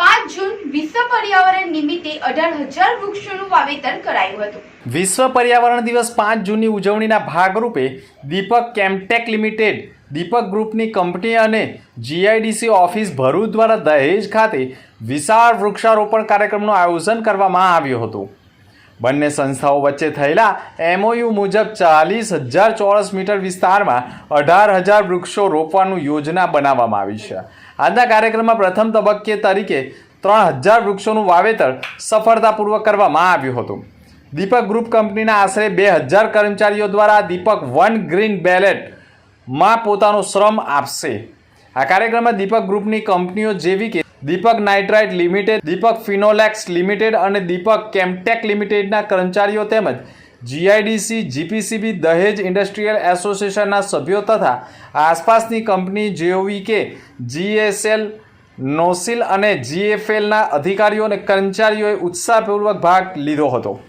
પાંચ જૂન વિશ્વ પર્યાવરણ નિમિત્તે અઢાર હજાર વૃક્ષોનું વાવેતર કરાયું હતું. વિશ્વ પર્યાવરણ દિવસ પાંચ જૂનની ઉજવણીના ભાગરૂપે દીપક કેમટેક લિમિટેડ, દીપક ગ્રુપની કંપની અને જીઆઈડીસી ઓફિસ ભરૂચ દ્વારા દહેજ ખાતે વિશાળ વૃક્ષારોપણ કાર્યક્રમનું આયોજન કરવામાં આવ્યું હતું. બંને સંસ્થાઓ વચ્ચે થયેલા એમઓયુ મુજબ ચાલીસ હજાર ચોરસ મીટર વિસ્તારમાં અઢાર હજાર વૃક્ષો રોપવાનું યોજના બનાવવામાં આવી છે. આજના કાર્યક્રમમાં પ્રથમ તબક્કે તરીકે ત્રણ હજાર વૃક્ષોનું વાવેતર સફળતાપૂર્વક કરવામાં આવ્યું હતું. દીપક ગ્રુપ કંપનીના આશરે બે હજાર કર્મચારીઓ દ્વારા દીપક વન ગ્રીન બેલેટમાં પોતાનો શ્રમ આપશે. આ કાર્યક્રમમાં દીપક ગ્રુપની કંપનીઓ જેવી કે Deepak nitrite limited, Deepak phenolics limited અને દીપક કેમટેક લિમિટેડના કર્મચારીઓ તેમજ જીઆઈડીસી, જીપીસીબી, દહેજ ઇન્ડસ્ટ્રીયલ એસોસિએશનના સભ્યો તથા આસપાસની કંપની જેવી કે જીએસએલ, નોસિલ અને જીએફએલના અધિકારીઓ અને કર્મચારીઓએ ઉત્સાહપૂર્વક ભાગ લીધો હતો.